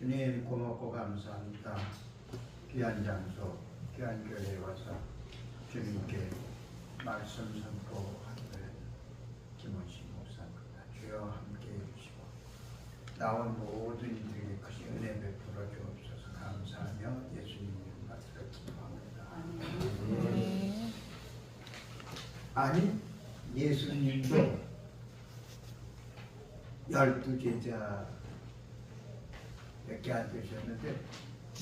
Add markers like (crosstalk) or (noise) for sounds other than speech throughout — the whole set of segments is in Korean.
주님 고맙고 감사합니다. 귀한 장소, 귀한 교회에 와서 주님께 말씀 선포하는 김원식 목사입니다. 주여 함께 해주시고 나온 모든 이들에게 크신 은혜 베풀어 주옵소서 감사하며 예수님 이름 받들어 기도합니다. 아니 예수님도 열두 제자 몇개 안 되셨는데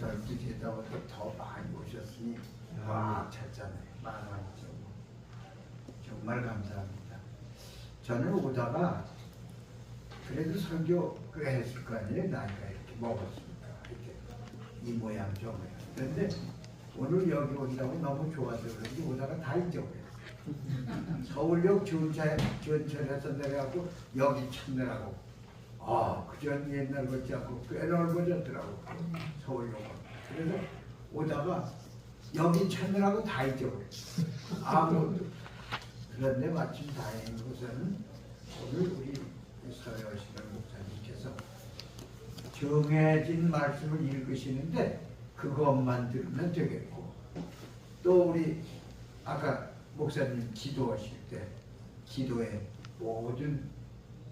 열두 제자보다 더 많이 오셨으니 와 찼잖아요. 만원이죠 정말 감사합니다. 저는 오다가 그래도 설교 꽤 했을 거 아니에요? 나이가 이렇게 먹었으니까 이렇게 이 모양 저 모양 그런데 오늘 여기 오려고 너무 좋아서 그런지 오다가 다 잊어버렸어요. (laughs) 서울역 주차에 전철에서 내려가고 여기 찾느라고 아 그전 옛날 같지 않고 꽤 넓어졌더라고 서울역은 그래서 오다가 여기 찾느라고 다 잊어버렸어. 아무것도. 그런데 마침 다행인 것은 오늘 우리 서여시는 목사님께서 정해진 말씀을 읽으시는데 그것만 들으면 되겠고 또 우리 아까 목사님 기도하실 때 기도에 모든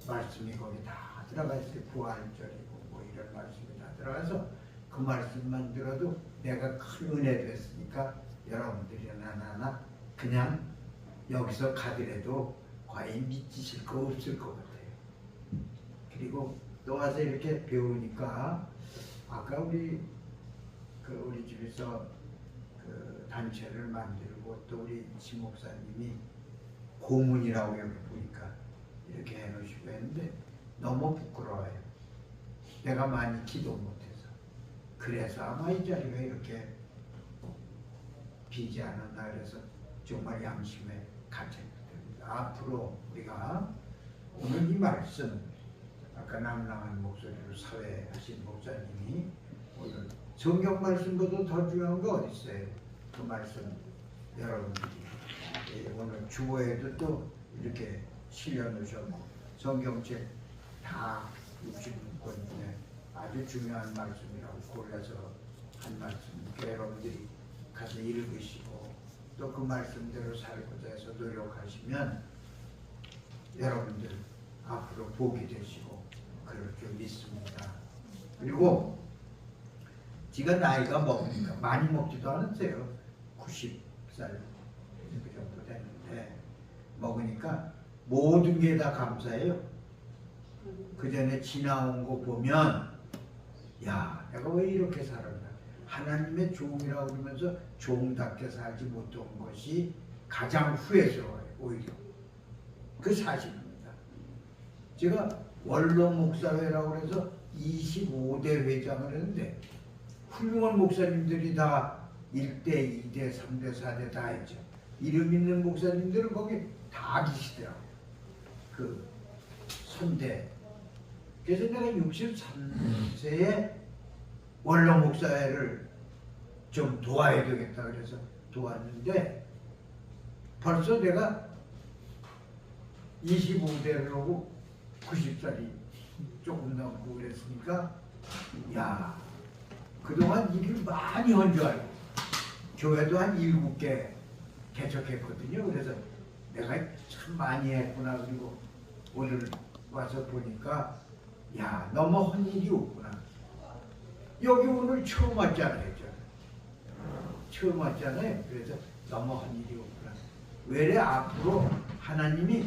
말씀이 거기 다 들어가 있어요. 부활절이고 뭐 이런 말씀이 다 들어가서 그 말씀만 들어도 내가 큰 은혜 됐으니까 여러분들이나 나나 그냥 여기서 가더라도 과연 믿으실 거 없을 것 같아요. 그리고 또 와서 이렇게 배우니까 아까 우리 그 우리 집에서 그 단체를 만들고 또 우리 지 목사님이 고문이라고 여기 보니까 이렇게 해놓으시고 했는데 너무 부끄러워요. 내가 많이 기도 못해서 그래서 아마 이 자리가 이렇게 비지 않았나 그래서 정말 양심에 갇혀있습니다. 앞으로 우리가 오늘 이 말씀 아까 남랑한 목소리로 사회하신 목사님이 오늘 성경 말씀보다 더 중요한 거 어디 있어요? 그 말씀 여러분들이 예, 오늘 주보에도 또 이렇게 실려놓으셨고 성경책 다 60권 중에 아주 중요한 말씀이라고 골라서 한 말씀이니까 여러분들이 가서 읽으시고 또 그 말씀대로 살고자 해서 노력하시면 여러분들 앞으로 복이 되시고 그럴 줄 믿습니다. 그리고 지가 나이가 먹으니까 많이 먹지도 않았어요. 90살 그 정도 됐는데 먹으니까 모든 게 다 감사해요. 그 전에 지나온 거 보면 야 내가 왜 이렇게 살았나 하나님의 종이라고 그러면서 종답게 살지 못한 것이 가장 후회스러워요 오히려 그 사실입니다. 제가 원로 목사회라고 해서 25대 회장을 했는데 훌륭한 목사님들이 다 1대, 2대, 3대, 4대 다 했죠. 이름 있는 목사님들은 거기 다 계시더라고요. 그 선대. 그래서 내가 63세에 원로 목사회를 좀 도와야 되겠다 그래서 도왔는데 벌써 내가 25대를 하고 90살이 조금 넘고 그랬으니까 야 그동안 일을 많이 한 줄 알고 교회도 한 일곱 개 개척했거든요. 그래서 내가 참 많이 했구나. 그리고 오늘 와서 보니까 야 너무 한 일이 없구나. 여기 오늘 처음 왔잖아요. 저. 처음 왔잖아요. 그래서 너무 한 일이 없구나. 왜래 앞으로 하나님이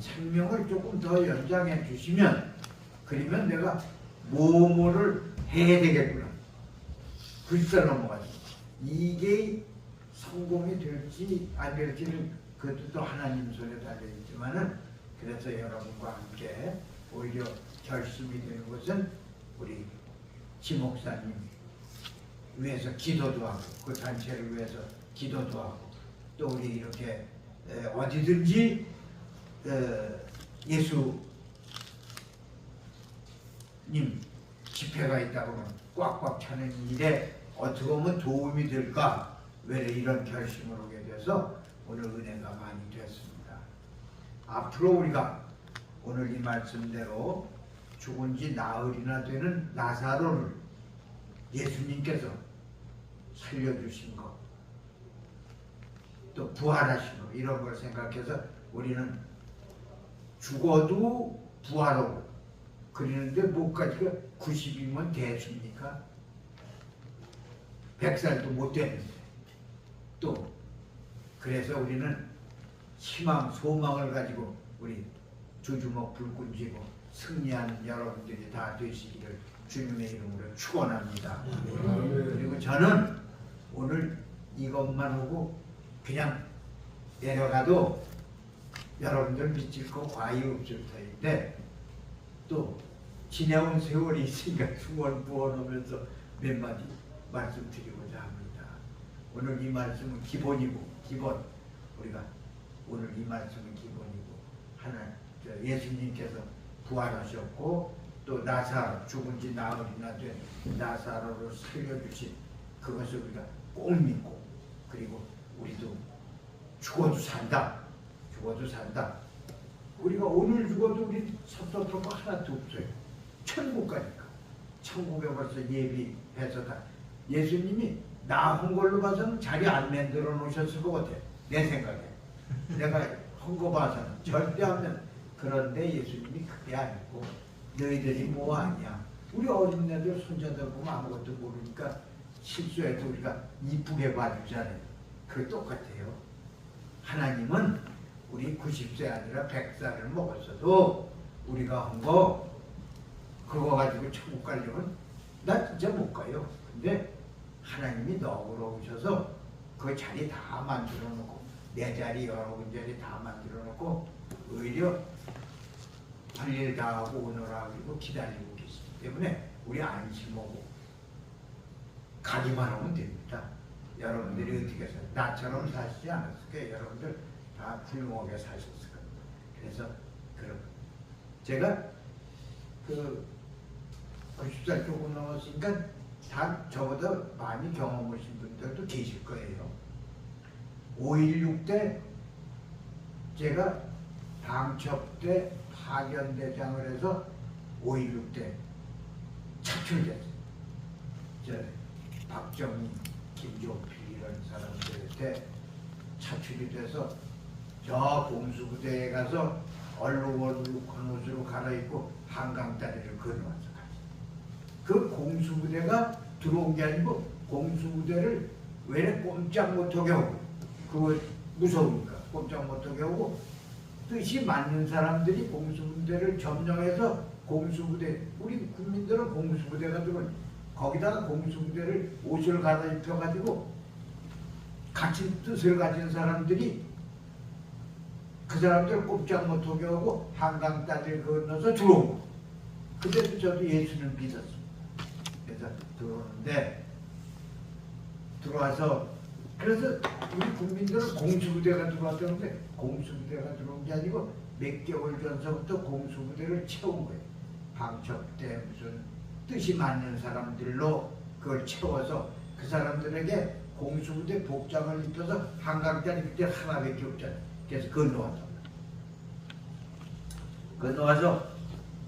생명을 조금 더 연장해 주시면 그러면 내가 뭐뭐를 해야 되겠구나. 글쎄 넘어가지. 이게 성공이 될지 안 될지는 그것도 또 하나님 손에 달려있지만은 그래서 여러분과 함께 오히려 결심이 되는 것은 우리 지 목사님 위해서 기도도 하고 그 단체를 위해서 기도도 하고 또 우리 이렇게 에, 어디든지 에, 예수님 집회가 있다 보면 꽉꽉 차는 일에 어떻게 보면 도움이 될까 왜 이런 결심을 하게 돼서 오늘 은혜가 많이 됐습니다. 앞으로 우리가 오늘 이 말씀대로 죽은 지 나흘이나 되는 나사로를 예수님께서 살려주신 것, 또 부활하신 것 이런 걸 생각해서 우리는 죽어도 부활하고 그러는데 뭐까지가 90이면 대수입니까? 100살도 못 되는데 또 그래서 우리는 희망, 소망을 가지고 우리 조주먹 불끈 쥐고 승리하는 여러분들이 다 되시기를 주님의 이름으로 축원합니다. 그리고 저는 오늘 이것만 하고 그냥 내려가도 여러분들 미칠 거 과히 없을 터인데 또 지내온 세월이 있으니까 (laughs) 중원 부원하면서 몇 마디 말씀드리고자 합니다. 오늘 이 말씀은 기본이고 기본 우리가 오늘 이 말씀은 기본이고 하나 저 예수님께서 부활하셨고 또 나사로 죽은 지 나흘이나 된 나사로를 살려주신 그것을 우리가 꼭 믿고 그리고 우리도 죽어도 산다 죽어도 산다. 우리가 오늘 죽어도 우리 섭섭한 거 하나도 없어요. 천국 가니까 천국에 벌써 예비해서 다. 예수님이 나한 걸로 봐서는 자리 안 만들어 놓으셨을 것 같아. 내 생각에. 내가 한거 봐서는. 절대 하면 그런데 예수님이 그게 아니고 너희들이 뭐 아니야 우리 어린애들 손자들 보면 아무것도 모르니까 실수해도 우리가 이쁘게 봐주잖아요. 그게 똑같아요. 하나님은 우리 90세 아니라 100살을 먹었어도 우리가 한 거 그거 가지고 천국 가려면 나 진짜 못 가요. 근데 하나님이 너그러 오셔서 그 자리 다 만들어 놓고 내 자리 여러분 자리 다 만들어 놓고 오히려 할일다 하고 오너라 그리고 기다리고 계시기 때문에 우리 안심하고 가기만 하면 됩니다. 여러분들이 어떻게 사요? 나처럼 사시지 않았을 거예요. 여러분들 다 훌륭하게 사셨을 겁니다. 그래서 그럼 제가 그 90살 조금 넘었으니까 다 저보다 많이 경험하신 분들도 계실 거예요. 5.16 때 제가 방첩 때 파견대장을 해서 5.16때 차출됐어요. 저 박정희, 김종필 이런 사람들한테 차출이 돼서 저 공수부대에 가서 얼룩얼룩한 옷으로 갈아입고 한강다리를 건너와서 갔어요. 그 공수부대가 들어온 게 아니고 공수부대를 왜 꼼짝 못하게 하고 그거 무서우니까 꼼짝 못하게 하고 뜻이 맞는 사람들이 공수부대를 점령해서 공수부대 우리 국민들은 공수부대가 들어 거기다가 공수부대를 옷을 갈아 입혀 가지고 같은 뜻을 가진 사람들이 그 사람들 꼼짝 못하게 하고 한강 다리를 건너서 들어온 거. 그때도 저도 예수를 믿었습니다. 그래서 들어오는데 들어와서 그래서 우리 국민들은 공수부대가 들어왔다는데 공수부대가 들어온 게 아니고 몇 개월 전서부터 공수부대를 채운 거예요. 방첩 때 무슨 뜻이 맞는 사람들로 그걸 채워서 그 사람들에게 공수부대 복장을 입혀서 한강짜리 그때 하나밖에 없잖아요. 그래서 말이에요. 건너와서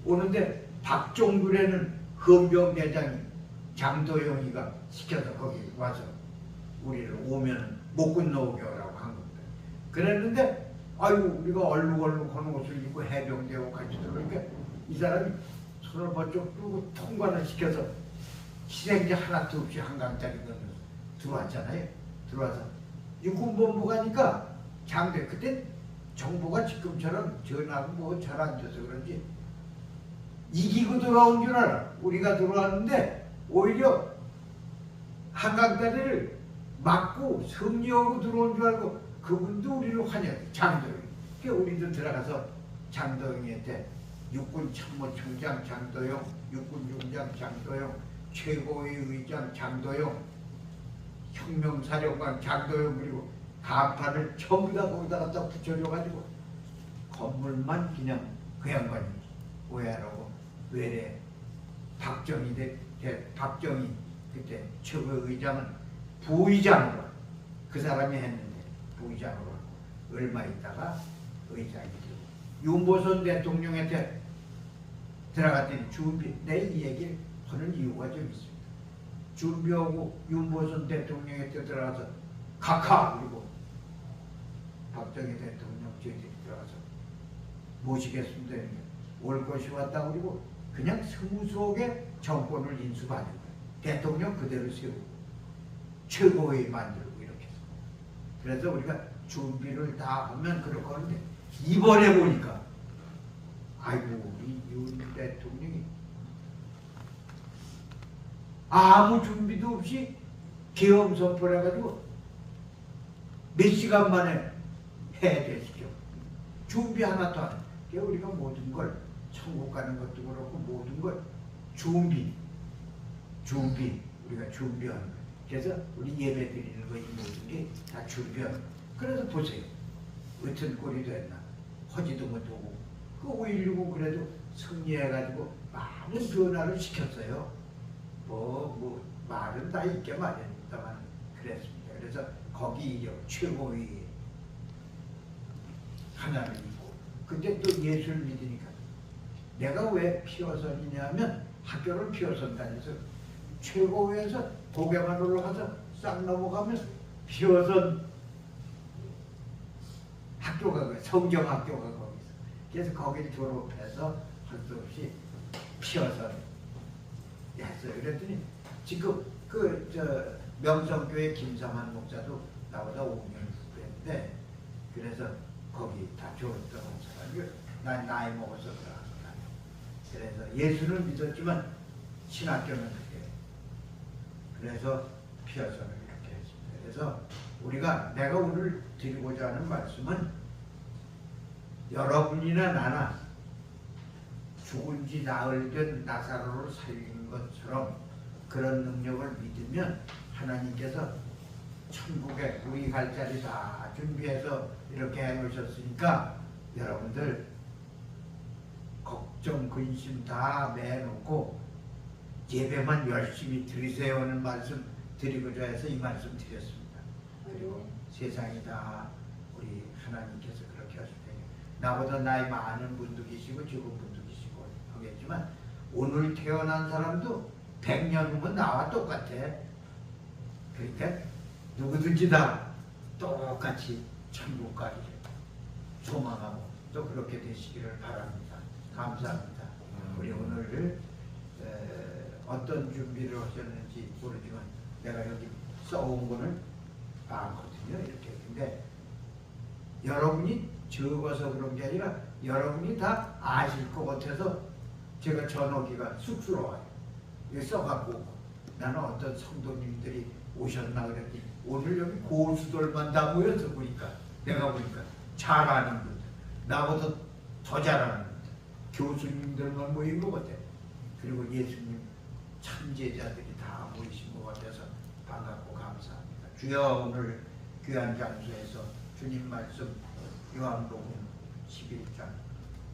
오는데 박종굴에는 헌병대장이 장도영이가 시켜서 거기 와서 우리를 오면 하라고 한 겁니다. 그랬는데 아유 우리가 얼룩얼룩한 옷을 입고 해병대하고 같이 들어오니까 이 사람이 손을 번쩍 들고 통관을 시켜서 희생자 하나도 없이 한강짜리 건너서 들어왔잖아요. 들어와서 육군본부 가니까 장대 그때 정부가 지금처럼 전화고 뭐 잘 안 돼서 그런지 이기고 들어온 줄 알아. 우리가 들어왔는데 오히려 한강다리를 막고 승리하고 들어온 줄 알고 그분도 우리를 환영해. 장도영. 그 우리도 들어가서 장도영한테 육군 참모총장 장도영, 육군 중장 장도영, 최고의 의장 장도영, 혁명사령관 장도영 그리고 간판을 전부 다 거기다 갖다 붙여줘가지고 건물만 그냥 그 양반이 오해하라고 외래 박정희 대, 대 박정희 그때 최고의장은 부의장으로 그 사람이 했는데 부의장으로 얼마 있다가 의장이 되고 윤보선 대통령한테 들어갔더니 준비 내이 얘기를 하는 이유가 좀 있습니다. 준비하고 윤보선 대통령이 들어가서 각하 그리고 박정희 대통령 저희들이 들어가서 모시겠습니다. 올 것이 왔다 그리고 그냥 스무스하게 정권을 인수받은 거예요. 대통령 그대로 세우고 최고위 만들고 이렇게. 그래서 우리가 준비를 다 하면 그렇고 하는데 이번에 보니까 아이고 우리 윤 대통령이 아무 준비도 없이 계엄 선포를 해가지고 몇 시간 만에 해제시켜 준비 하나도 안 해. 우리가 모든 걸 천국 가는 것도 그렇고 모든 걸 준비 준비 우리가 준비하는 거예요. 그래서 우리 예배 드리는 거 이 모든 게다 거예요. 그래서 보세요. 어떤 꼴이 됐나 허지도 못하고 그 5.16은 그래도 승리해가지고 많은 변화를 시켰어요. 뭐, 뭐 말은 다 있게 마련입니다만 그랬습니다. 그래서 거기 최고위 하나를 있고 근데 또 예수를 믿으니까 내가 왜 피어선이냐면 학교를 피어선 다녀서 최고위에서 고개만 올라가서 싹 넘어가면 피어선 학교가 그 성경학교가 거기 있어. 그래서 거기를 졸업해서 할 수 없이 피어선 했어요. 그랬더니 지금 그 저 명성교회 김삼한 목사도 나보다 5년 후배인데 그래서 거기 다 졸업도 하셔가지고 난 나이 먹어서. 그래서 예수는 믿었지만 신학교는 그게 그래서 피어선을 이렇게 했습니다. 그래서 우리가 내가 오늘 드리고자 하는 말씀은 여러분이나 나나 죽은 지 나흘 된 나사로를 살린 것처럼 그런 능력을 믿으면 하나님께서 천국에 우리 갈 자리 다 준비해서 이렇게 해놓으셨으니까 여러분들 걱정 근심 다 내놓고 예배만 열심히 드리세요 하는 말씀 드리고자 해서 이 말씀 드렸습니다. 그리고 세상이 다 우리 하나님께서 그렇게 하실 테니 나보다 나이 많은 분도 계시고 적은 분도 계시고 하겠지만 오늘 태어난 사람도 100년 후면 나와 똑같아. 그러니까 누구든지 다 똑같이 천국 가기를 소망하고 또 그렇게 되시기를 바랍니다. 감사합니다. 우리 오늘 에, 어떤 준비를 하셨는지 모르지만 내가 여기 써온 거는 많거든요. 이렇게 근데 여러분이 적어서 그런 게 아니라 여러분이 다 아실 것 같아서 제가 전화기가 쑥스러워요. 이거 써갖고. 나는 어떤 성도님들이 오셨나 그랬더니 오늘 여기 고수들만 다 모여서 보니까 내가 보니까 잘하는 분들 나보다 더 잘하는 분들 교수님들만 모인 것 같아. 그리고 예수님 참제자들이 다 모이신 것 같아서 반갑고 감사합니다. 주여 오늘 귀한 장소에서 주님 말씀 요한복음 11장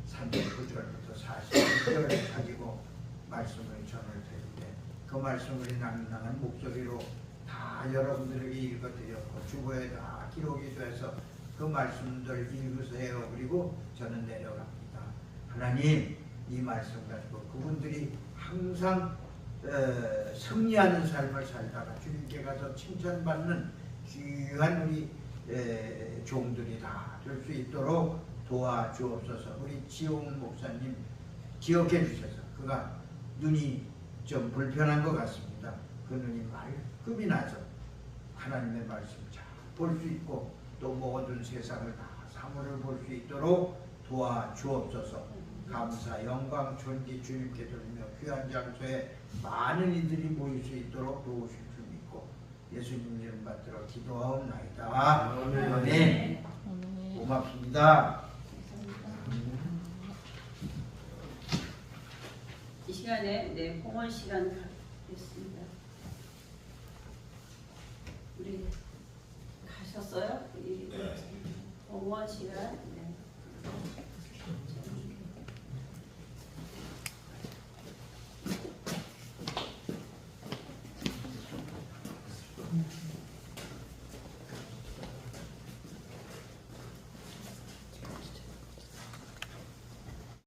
39절부터 41절 가지고 말씀을 전을 드리는데 그 말씀을 낭낭한 목소리로 다 여러분들에게 읽어드렸고 주보에 다 기록이 돼서 그 말씀들 읽으세요. 그리고 저는 내려갑니다. 하나님 이 말씀 가지고 그분들이 항상 어, 승리하는 삶을 살다가 주님께 가서 칭찬받는 귀한 우리 에, 종들이 다 될 수 있도록 도와주옵소서. 우리 지용 목사님 기억해 주셔서 그가 눈이 좀 불편한 것 같습니다. 그 눈이 말끔히 나서 하나님의 말씀 잘 볼 수 있고 또 모든 세상을 다 사물을 볼 수 있도록 도와주옵소서. 감사, 영광, 존귀 주님께 돌리며 귀한 장소에 많은 이들이 모일 수 있도록 도우실 줄 믿고 예수님 이름 받들어 기도하옵나이다. 아멘. 아멘. 고맙습니다. 이 시간에 네 공헌 시간 갖겠습니다. 우리 가셨어요? 이 공헌 시간. 네.